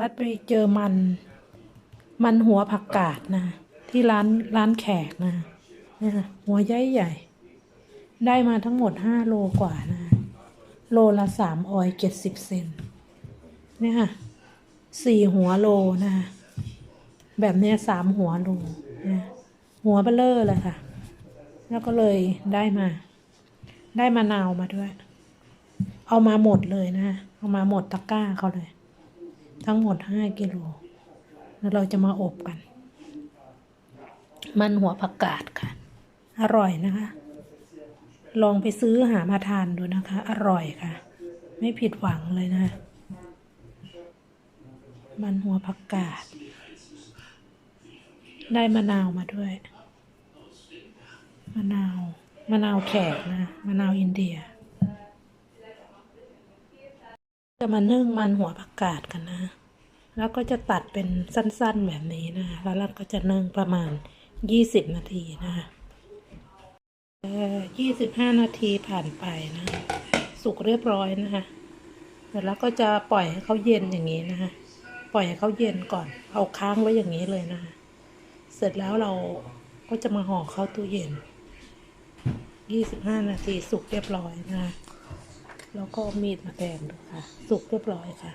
รัดไปเจอมัน มันหัวผักกาดนะ ที่ร้านร้านแขกนะนี่ค่ะหัวใหญ่ใหญ่ ได้มาทั้งหมดห้าโลกว่านะ โลละสามออยเจ็ดสิบเซนเนี่ยค่ะสี่หัวโลนะ แบบเนี้ยสามหัวโลนะหัวเบลเลอร์เลยค่ะ แล้วก็เลยได้มา ได้มะนาวมาด้วย เอามาหมดเลยนะ เอามาหมดตะกร้าเขาเลย ทั้งหมดห้ากิโลแล้วเราจะมาอบกัน มันหัวผักกาดค่ะ อร่อยนะคะ ลองไปซื้อหามาทานดูนะคะ อร่อยค่ะ ไม่ผิดหวังเลยนะ มันหัวผักกาด ได้มะนาวมาด้วย มะนาว มะนาวแขกนะ มะนาวอินเดีย จะมานึ่งมันหัวผักกาดกันนะ แล้วก็จะตัดเป็นสั้นๆแบบนี้นะคะ แล้วเราก็จะนึ่งประมาณยี่สิบนาทีนะคะยี่สิบห้านาทีผ่านไปนะ สุกเรียบร้อยนะคะเสร็จแล้วก็จะปล่อยให้เขาเย็นอย่างนี้นะคะ ปล่อยให้เขาเย็นก่อน เอาค้างไว้อย่างนี้เลยนะคะ เสร็จแล้วเราก็จะมาห่อเข้าตู้เย็นยี่สิบห้านาทีสุกเรียบร้อยนะคะ แล้วก็มีดมาแทงดูค่ะ สุกเรียบร้อยค่ะ